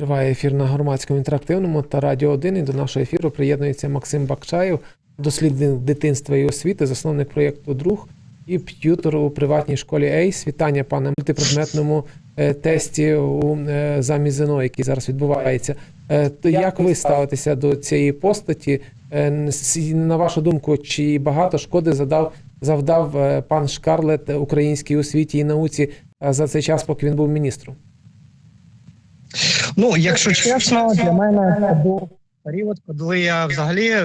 Триває ефір на громадському інтерактивному та Радіо 1. І до нашого ефіру приєднується Максим Бакчаєв, дослідник дитинства і освіти, засновник проєкту Друг і п'ютор у приватній школі Ейс. Вітання, пане мультипредметному е, тесті у е, замість ЗНО, який зараз відбувається. Е, То як ви ставитеся до цієї постаті? Е, На вашу думку, чи багато шкоди задав завдав е, пан Шкарлет українській освіті і науці е, за цей час, поки він був міністром? Ну, якщо чесно, для мене це був період, коли я взагалі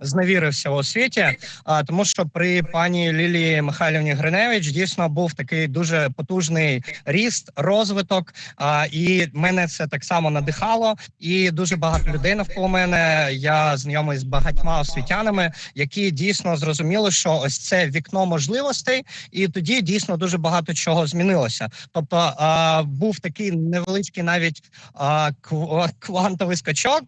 зневірився у освіті, а тому, що при пані Лілії Михайлівні Гриневич дійсно був такий дуже потужний ріст, розвиток. А, і мене це так само надихало. І дуже багато людей навколо мене. Я знайомий з багатьма освітянами, які дійсно зрозуміли, що ось це вікно можливостей, і тоді дійсно дуже багато чого змінилося. Тобто а, був такий невеличкий навіть а, квантовий скачок,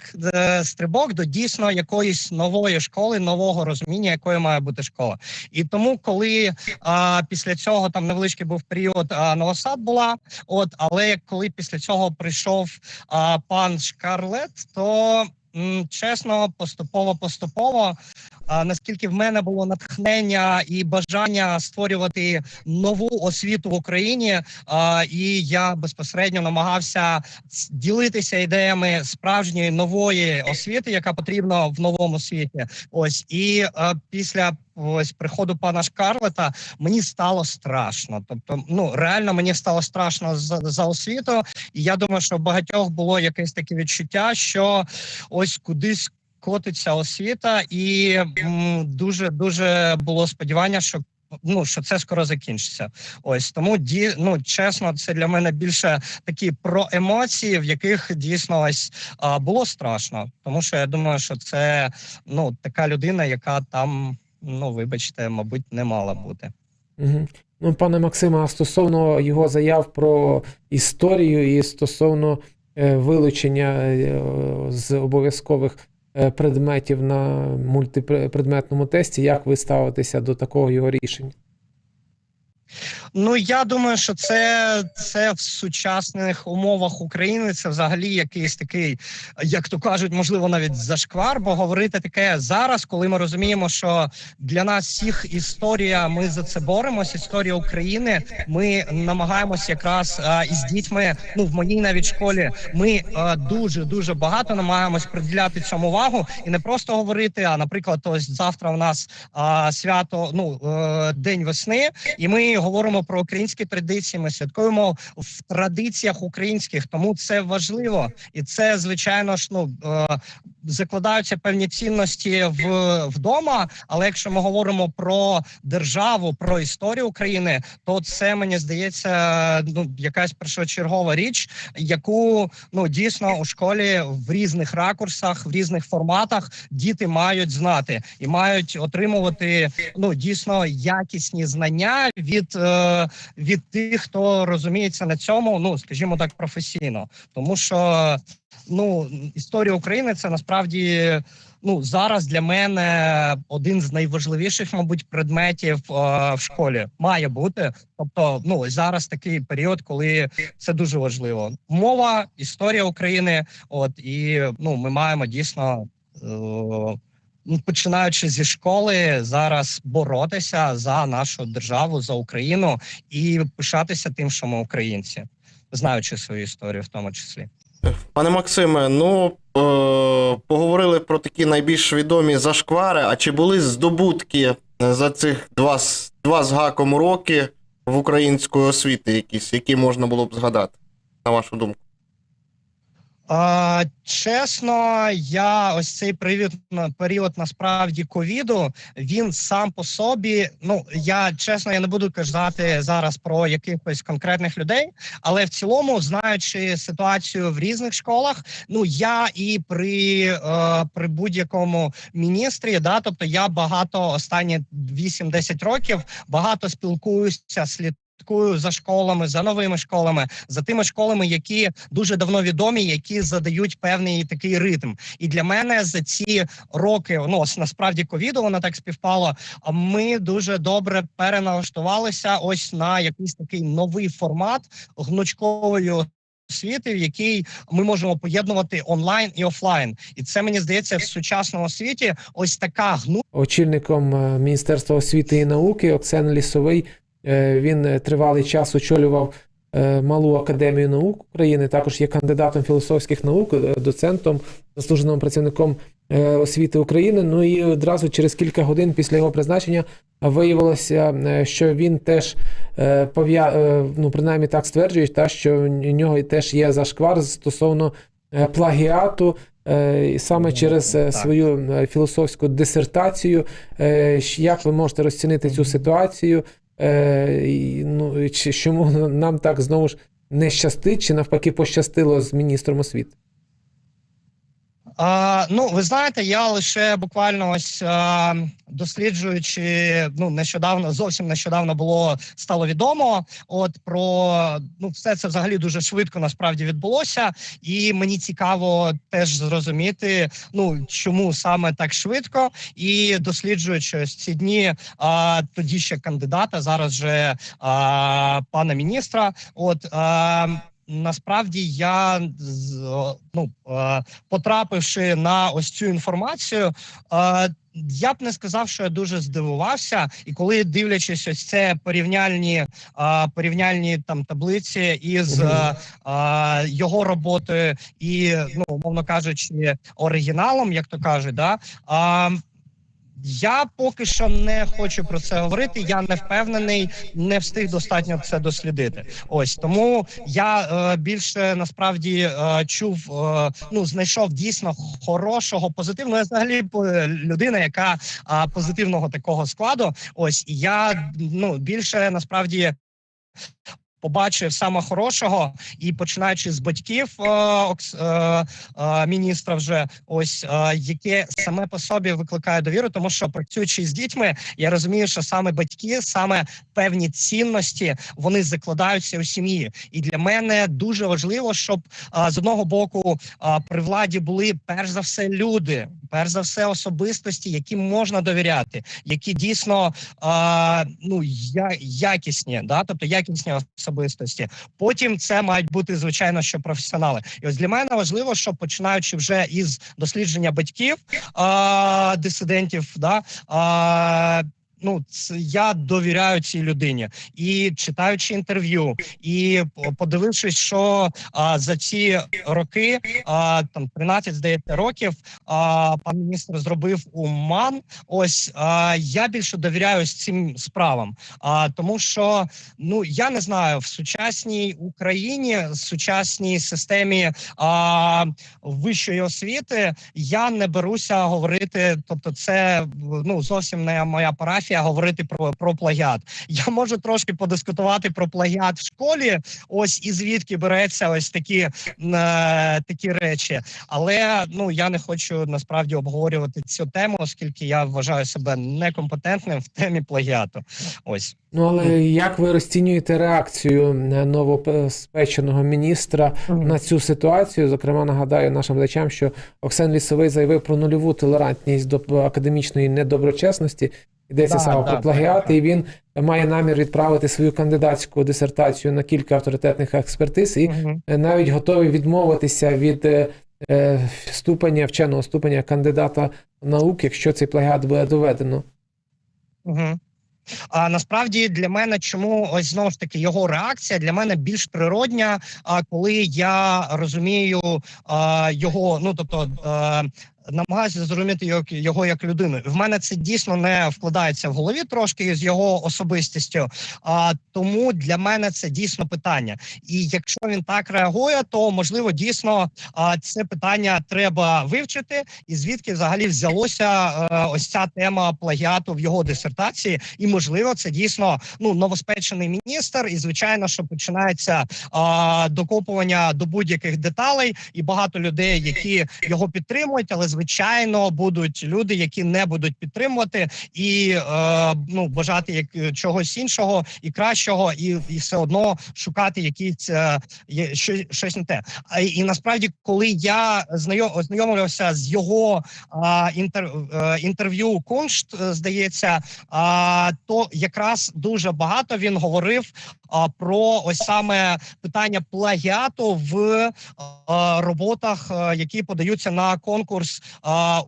стрибок до дійсно якоїсь нової школи, нового розуміння, якою має бути школа. І тому, коли а, після цього там невеличкий був період, а, новосад була, от але коли після цього прийшов а, пан Шкарлет, то м, чесно, поступово, поступово. Наскільки в мене було натхнення і бажання створювати нову освіту в Україні, і я безпосередньо намагався ділитися ідеями справжньої нової освіти, яка потрібна в новому світі. Ось і після ось приходу пана Шкарлета мені стало страшно. Тобто, ну реально мені стало страшно за, за освіту, і я думаю, що в багатьох було якесь таке відчуття, що ось кудись. Котиться освіта, і дуже дуже було сподівання, що ну що це скоро закінчиться. Ось тому ді, ну чесно, це для мене більше такі про емоції, в яких дійсно ось а, було страшно, тому що я думаю, що це ну така людина, яка там, ну вибачте, мабуть, не мала бути. Угу. Ну, пане Максиме, а стосовно його заяв про історію і стосовно е, вилучення е, з обов'язкових предметів на мультипредметному тесті, як ви ставитеся до такого його рішення? Ну я думаю, що це, це в сучасних умовах України. Це взагалі якийсь такий, як то кажуть, можливо, навіть зашквар, бо говорити таке зараз, коли ми розуміємо, що для нас всіх історія, ми за це боремось. Історія України. Ми намагаємося якраз а, із дітьми. Ну в моїй навіть школі ми а, дуже дуже багато намагаємось приділяти цьому увагу і не просто говорити. А наприклад, ось завтра у нас а, свято, ну е, день весни, і ми говоримо про українські традиції. Ми святкуємо в традиціях українських, тому це важливо, і це звичайно ж ну е, закладаються певні цінності в вдома. Але якщо ми говоримо про державу, про історію України, то це мені здається ну якась першочергова річ, яку ну дійсно у школі в різних ракурсах, в різних форматах діти мають знати і мають отримувати ну дійсно якісні знання від, е, від тих, хто розуміється на цьому, ну скажімо так, професійно, тому що ну історія України це насправді. Ну зараз для мене один з найважливіших, мабуть, предметів е, в школі має бути. Тобто, ну зараз такий період, коли це дуже важливо. Мова, історія України. От і ну ми маємо дійсно. Е, починаючи зі школи, зараз боротися за нашу державу, за Україну і пишатися тим, що ми українці, знаючи свою історію, в тому числі. Пане Максиме, ну е, поговорили про такі найбільш відомі зашквари. А чи були здобутки за цих два, два з гаком роки в української освіти якісь, які можна було б згадати, на вашу думку? Чесно, я ось цей період, період насправді ковіду. Він сам по собі. Ну я чесно, я не буду казати зараз про якихось конкретних людей, але в цілому, знаючи ситуацію в різних школах, ну я і при, е, при будь-якому міністрі, да, тобто я багато останні 8-10 років багато спілкуюся слід. Слідкую за школами, за новими школами, за тими школами, які дуже давно відомі, які задають певний такий ритм. І для мене за ці роки, ну насправді ковіду, воно так співпало. Ми дуже добре переналаштувалися ось на якийсь такий новий формат гнучкової освіти, в якій ми можемо поєднувати онлайн і офлайн, і це мені здається в сучасному світі. Ось така гну очільником е, Міністерства освіти і науки Оксен Лісовий. Е, Він е, тривалий час очолював е, Малу академію наук України. Також є кандидатом філософських наук, доцентом, заслуженим працівником освіти України. Ну і одразу через кілька годин після його призначення виявилося, що він теж ну, принаймні так стверджують, та що у нього теж є зашквар стосовно плагіату. І Саме через е, Так. свою філософську дисертацію. Як ви можете розцінити цю ситуацію? Е, Ну, чи- чому нам так знову ж не щастить, чи навпаки пощастило з міністром освіти? Ну, ви знаєте, я лише буквально ось а, досліджуючи, ну нещодавно, зовсім нещодавно було стало відомо. От про ну, все це взагалі дуже швидко насправді відбулося, і мені цікаво теж зрозуміти, ну чому саме так швидко, і досліджуючи ось ці дні, а, тоді ще кандидата, зараз же а, пана міністра. От а, насправді я ну. потрапивши на ось цю інформацію, е, я б не сказав, що я дуже здивувався, і коли дивлячись ось це порівняльні е, порівняльні там таблиці із е, е, його роботою і ну умовно кажучи, оригіналом, як то кажуть, да. А, я поки що не хочу про це говорити. Я не впевнений, не встиг достатньо це дослідити. Ось тому я е, більше насправді е, чув, е, ну знайшов дійсно хорошого, позитивного. Я взагалі е, людина, яка е, позитивного такого складу. Ось я ну більше насправді. Побачив саме хорошого, і починаючи з батьків е, е, е, міністра, вже ось яке саме по собі викликає довіру, тому що працюючи з дітьми, я розумію, що саме батьки, саме певні цінності, вони закладаються у сім'ї. І для мене дуже важливо, щоб з одного боку при владі були перш за все люди, перш за все особистості, яким можна довіряти, які дійсно е, ну я, якісні, да, тобто якісні особистості. Потім це мають бути звичайно, що професіонали. І ось для мене важливо, що починаючи вже із дослідження батьків е, дисидентів, да а, ну це я довіряю цій людині і читаючи інтерв'ю, і подивившись, що а, за ці роки, а, там 13, здається, років, а, пан міністр зробив у МАН. Ось а, я більше довіряю цим справам. А тому, що ну я не знаю, в сучасній Україні, в сучасній системі а, вищої освіти я не беруся говорити. Тобто, це ну зовсім не моя парафія говорити про, про плагіат. Я можу трошки подискутувати про плагіат в школі. Ось і звідки береться ось такі, е, такі речі. Але ну я не хочу насправді обговорювати цю тему, оскільки я вважаю себе некомпетентним в темі плагіату. Ось. Ну але як ви розцінюєте реакцію е, новоспеченого міністра на цю ситуацію? Зокрема, нагадаю нашим глядачам, що Оксен Лісовий заявив про нульову толерантність до академічної недоброчесності. Йдеться Да, саме да, про плагіати, так, і він має намір відправити свою кандидатську дисертацію на кілька авторитетних експертиз, і е, навіть готовий відмовитися від е, е, ступеня вченого ступеня кандидата наук, якщо цей плагіат буде доведено. Угу. А насправді для мене, чому ось знову ж таки його реакція для мене більш природня. А коли я розумію а, його, ну тобто. А, Намагаюся зрозуміти його, його як людину. В мене це дійсно не вкладається в голові трошки з його особистістю. А тому для мене це дійсно питання. І якщо він так реагує, то можливо дійсно а, це питання треба вивчити, і звідки взагалі взялося е, ось ця тема плагіату в його дисертації, і можливо, це дійсно ну новоспечений міністр, і звичайно, що починається докопування до будь-яких деталей, і багато людей, які його підтримують, але звичайно. Звичайно будуть люди, які не будуть підтримувати і е, ну бажати як чогось іншого і кращого, і, і все одно шукати якісь е, є- що, щось не те. А і насправді, коли я знайом, ознайомився з його а, інтер, е, інтерв'ю Куншт, е, здається, а, то якраз дуже багато він говорив про ось саме питання плагіату в е, роботах, е, які подаються на конкурс а,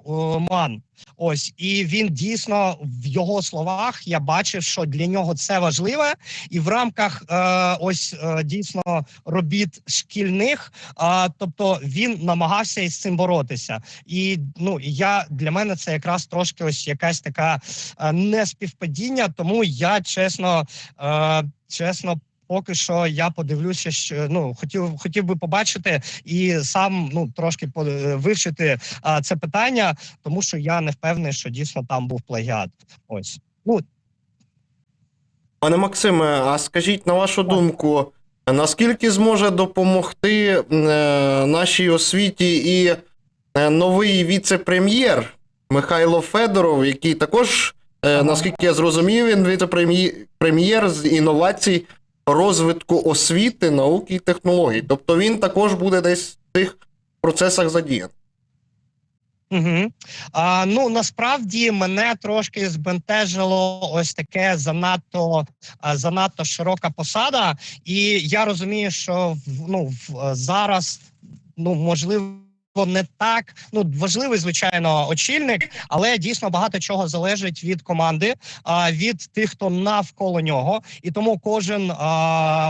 МАН. Ось і він дійсно в його словах я бачив, що для нього це важливе, і в рамках е, ось е, дійсно робіт шкільних, а тобто він намагався із цим боротися. І ну я для мене це якраз трошки ось якась така е, неспівпадіння. Тому я чесно, е, чесно. Поки що я подивлюся, що ну хотів хотів би побачити і сам ну трошки е, вивчити а, це питання, тому що я не впевнений, що дійсно там був плагіат. Ось ну Пане Максиме, а скажіть, на вашу думку, наскільки зможе допомогти е, нашій освіті і е, новий віце-прем'єр Михайло Федоров, який також, е, наскільки я зрозумів, він віце-прем'єр з інновацій, розвитку освіти, науки і технологій. Тобто він також буде десь в цих процесах задіяний. Угу. А, ну насправді мене трошки збентежило ось таке занадто занадто широка посада, і я розумію, що ну зараз ну можливо. Не так. Ну важливий, звичайно, очільник, але дійсно багато чого залежить від команди, а від тих, хто навколо нього, і тому кожен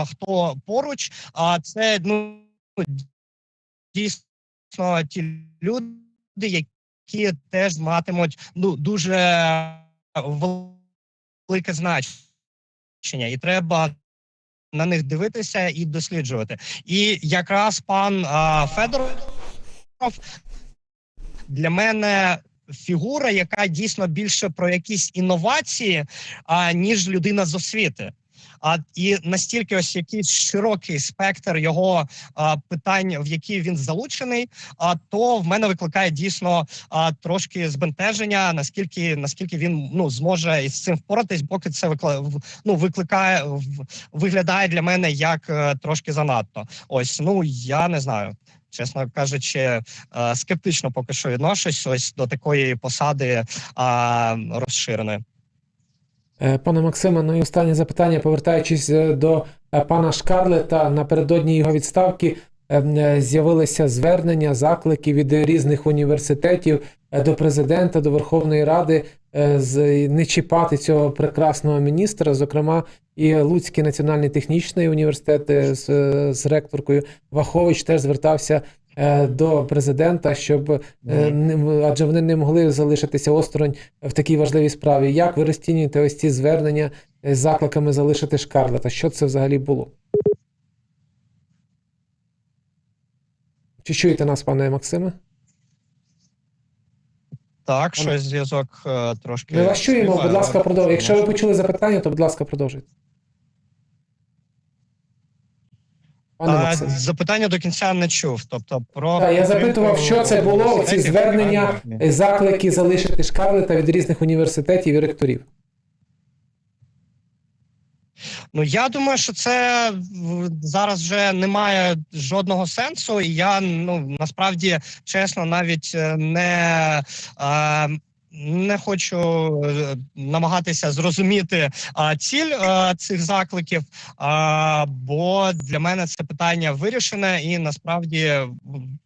хто поруч, а це ну дійсно ті люди, які теж матимуть ну дуже велике значення, і треба на них дивитися і досліджувати. І якраз пан а, Федоров для мене фігура, яка дійсно більше про якісь інновації, а, ніж людина з освіти. А і настільки ось якийсь широкий спектр його а, питань, в які він залучений, а то в мене викликає дійсно а, трошки збентеження, наскільки наскільки він ну зможе із цим впоратись, поки це викла... ну, викликає виглядає для мене як е, трошки занадто. Ось ну я не знаю. Чесно кажучи, е, скептично поки що відношусь ось до такої посади розширеної. Е, Пане Максиме, ну і останнє запитання, повертаючись е, до пана Шкарлета, напередодні його відставки з'явилися звернення, заклики від різних університетів е, до президента, до Верховної Ради е, не чіпати цього прекрасного міністра. Зокрема, і Луцький національний технічний університет е, з, е, з ректоркою Вахович теж звертався е, до президента, щоб е, адже вони не могли залишитися осторонь в такій важливій справі. Як ви розцінюєте ось ці звернення з закликами залишити Шкарлета? Що це взагалі було? Чи чуєте нас, пане Максиме? Так, щось зв'язок е, трошки. Ми вас чуємо, будь ласка, продовжуйте. Якщо ви почули запитання, то будь ласка, продовжуйте. Пане А, Максиме. запитання до кінця не чув. Тобто про Так, я запитував, що це було, ці університетів, звернення, е, заклики залишити Шкарлета від різних університетів і ректорів. Ну я думаю, що це зараз вже не має жодного сенсу, і я ну насправді чесно навіть е, не. Е, не хочу е, намагатися зрозуміти а, ціль е, цих закликів, а, бо для мене це питання вирішене, і насправді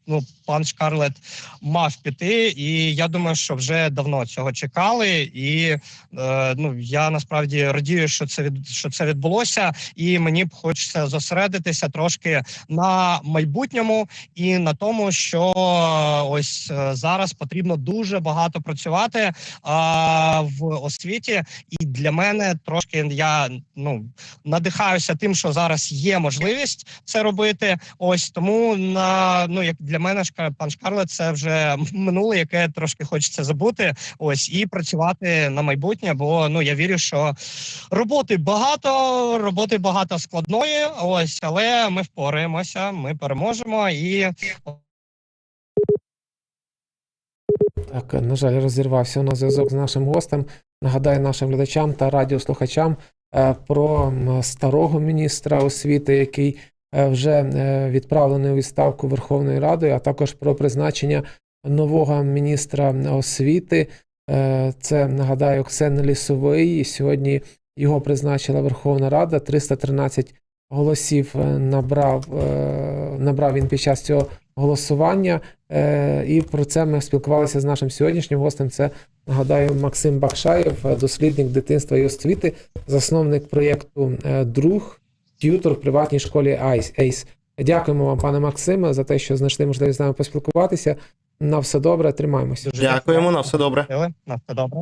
ну пан Шкарлет мав піти, і я думаю, що вже давно цього чекали. І е, ну я насправді радію, що це від що це відбулося, і мені б хочеться зосередитися трошки на майбутньому і на тому, що е, ось е, зараз потрібно дуже багато працювати а, в освіті. І для мене трошки я ну надихаюся тим, що зараз є можливість це робити. Ось тому на ну як для мене шка- пан Шкарлет, це вже минуле, яке трошки хочеться забути. Ось і працювати на майбутнє, бо ну я вірю, що роботи багато, роботи багато складної. Ось, але ми впораємося, ми переможемо і Так, на жаль, розірвався у нас зв'язок з нашим гостем. Нагадаю нашим глядачам та радіослухачам е, про старого міністра освіти, який вже е, відправлений у відставку Верховною Радою, а також про призначення нового міністра освіти. Е, Це нагадаю Оксен Лісовий. І сьогодні його призначила Верховна Рада. 313 голосів е, набрав, е, набрав він під час цього голосування. Е, І про це ми спілкувалися з нашим сьогоднішнім гостем. Це нагадаю Максим Бакшаєв, е, дослідник дитинства і освіти, засновник проєкту е, Друг, т'ютор в приватній школі ACE. Дякуємо вам, пане Максиме, за те, що знайшли можливість з нами поспілкуватися. На все добре, тримаємося. Дякуємо, на все добре. На все добре.